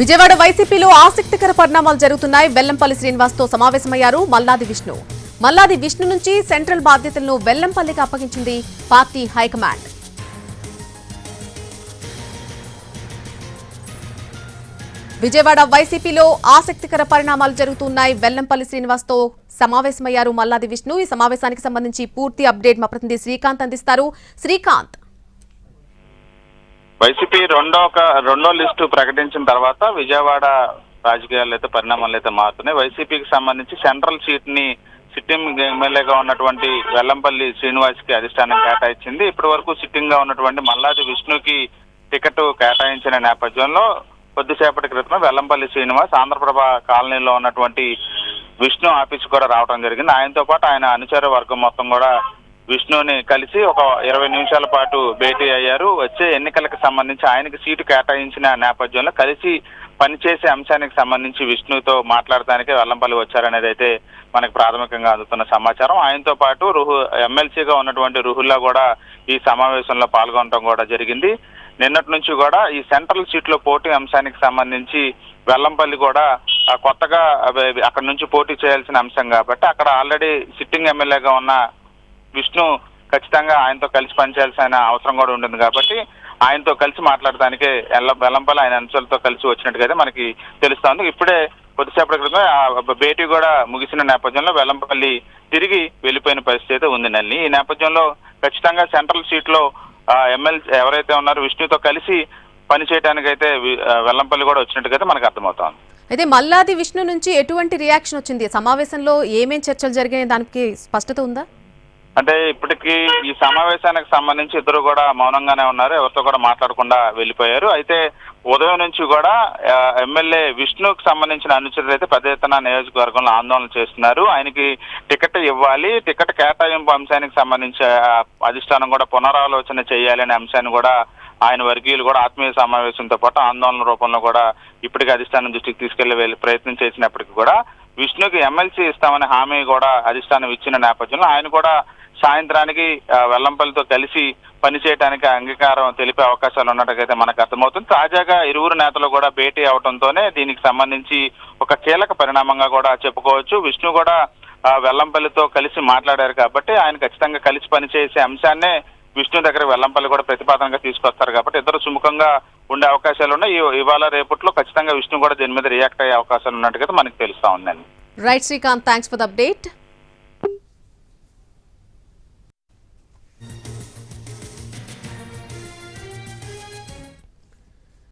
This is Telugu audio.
విజయవాడ వైసీపీలో ఆసక్తికర పరిణామాలు జరుగుతున్నాయి. వెల్లంపల్లి శ్రీనివాస్తో సమావేశమయ్యారు మల్లాది విష్ణు. మల్లాది విష్ణు నుంచి సెంట్రల్ బాధ్యతలను వెల్లంపల్లికి అప్పగించింది పార్టీ హైకమాండ్. విజయవాడ వైసీపీలో ఆసక్తికర పరిణామాలు జరుగుతున్నాయి. వెల్లంపల్లి శ్రీనివాస్తో సమావేశమయ్యారు మల్లాది విష్ణు. ఈ సమావేశానికి సంబంధించి పూర్తి అప్డేట్ మా ప్రతినిధి శ్రీకాంత్ అందిస్తారు. శ్రీకాంత్ వైసీపీ రెండో ఒక రెండో లిస్టు ప్రకటించిన తర్వాత విజయవాడ రాజకీయాలు అయితే పరిణామాలు అయితే మారుతున్నాయి. వైసీపీకి సంబంధించి సెంట్రల్ సీట్ని సిట్టింగ్ ఎమ్మెల్యేగా ఉన్నటువంటి వెల్లంపల్లి శ్రీనివాస్కి అధిష్టానం కేటాయించింది. ఇప్పటి వరకు సిట్టింగ్గా ఉన్నటువంటి మల్లాది విష్ణుకి టికెట్ కేటాయించిన నేపథ్యంలో కొద్దిసేపటి క్రితం వెల్లంపల్లి శ్రీనివాస్ ఆంధ్రప్రభ కాలనీలో ఉన్నటువంటి విష్ణు ఆఫీస్ కూడా రావడం జరిగింది. ఆయనతో పాటు ఆయన అనుచర వర్గం మొత్తం కూడా విష్ణుని కలిసి ఒక ఇరవై నిమిషాల పాటు భేటీ అయ్యారు. వచ్చే ఎన్నికలకు సంబంధించి ఆయనకి సీటు కేటాయించిన నేపథ్యంలో కలిసి పనిచేసే అంశానికి సంబంధించి విష్ణుతో మాట్లాడటానికి వెల్లంపల్లి వచ్చారనేది అయితే మనకు ప్రాథమికంగా అందుతున్న సమాచారం. ఆయనతో పాటు రుహు ఎమ్మెల్సీగా ఉన్నటువంటి రుహుల్లా కూడా ఈ సమావేశంలో పాల్గొనడం కూడా జరిగింది. నిన్నటి నుంచి కూడా ఈ సెంట్రల్ సీట్లో పోటీ అంశానికి సంబంధించి వెల్లంపల్లి కూడా కొత్తగా అవి- అక్కడ నుంచి పోటీ చేయాల్సిన అంశం కాబట్టి అక్కడ ఆల్రెడీ సిట్టింగ్ ఎమ్మెల్యేగా ఉన్న విష్ణు ఖచ్చితంగా ఆయనతో కలిసి పనిచేయాల్సిన అవసరం కూడా ఉంటుంది కాబట్టి ఆయనతో కలిసి మాట్లాడడానికి ఎల్ల వెల్లంపల్లి ఆయన అంశాలతో కలిసి వచ్చినట్టుగా అయితే మనకి తెలుస్తోంది. ఇప్పుడే కొద్దిసేపటి క్రితం ఆ భేటీ కూడా ముగిసిన నేపథ్యంలో వెల్లంపల్లి తిరిగి వెళ్ళిపోయిన పరిస్థితి అయితే ఉంది నల్లి ఈ నేపథ్యంలో ఖచ్చితంగా సెంట్రల్ సీట్లో ఎమ్మెల్యే ఎవరైతే ఉన్నారో విష్ణుతో కలిసి పనిచేయడానికి అయితే వెల్లంపల్లి కూడా వచ్చినట్టుగా అయితే మనకు అర్థమవుతుంది. అయితే మల్లాది విష్ణు నుంచి ఎటువంటి రియాక్షన్ వచ్చింది? సమావేశంలో ఏమేం చర్చలు జరిగాయి? దానికి స్పష్టత ఉందా? అంటే ఇప్పటికీ ఈ సమావేశానికి సంబంధించి ఇద్దరు కూడా మౌనంగానే ఉన్నారు. ఎవరితో కూడా మాట్లాడకుండా వెళ్ళిపోయారు. అయితే ఉదయం నుంచి కూడా ఎమ్మెల్యే విష్ణుకు సంబంధించిన అనుచరులు అయితే పెద్ద ఎత్తున నియోజకవర్గంలో ఆందోళన చేస్తున్నారు. ఆయనకి టికెట్ ఇవ్వాలి. టికెట్ కేటాయింపు అంశానికి సంబంధించి అధిష్టానం కూడా పునరాలోచన చేయాలి అనే అంశాన్ని కూడా ఆయన వర్గీయులు కూడా ఆత్మీయ సమావేశంతో పాటు ఆందోళన రూపంలో కూడా ఇప్పటికీ అధిష్టానం దృష్టికి తీసుకెళ్ళే వెళ్ళి- ప్రయత్నం చేసినప్పటికీ కూడా విష్ణుకి ఎమ్మెల్సీ ఇస్తామని హామీ కూడా అధిష్టానం ఇచ్చిన నేపథ్యంలో ఆయన కూడా సాయంత్రానికి వెల్లంపల్లితో కలిసి పనిచేయడానికి అంగీకారం తెలిపే అవకాశాలు ఉన్నట్టుగా మనకు అర్థమవుతుంది. తాజాగా ఇరువురు నేతలు కూడా భేటీ అవడంతోనే దీనికి సంబంధించి ఒక కీలక పరిణామంగా కూడా చెప్పుకోవచ్చు. విష్ణు కూడా వెల్లంపల్లితో కలిసి మాట్లాడారు కాబట్టి ఆయన ఖచ్చితంగా కలిసి పనిచేసే అంశాన్నే విష్ణు దగ్గర వెల్లంపల్లి కూడా ప్రతిపాదనగా తీసుకొస్తారు కాబట్టి ఇద్దరు సుముఖంగా ఉండే అవకాశాలు ఉన్నాయి. ఇవాళ రేపట్లో ఖచ్చితంగా విష్ణు కూడా దీని మీద రియాక్ట్ అయ్యే అవకాశాలు ఉన్నట్టుగా మనకు తెలుస్తా ఉందండి. Right Srikanth thanks for the update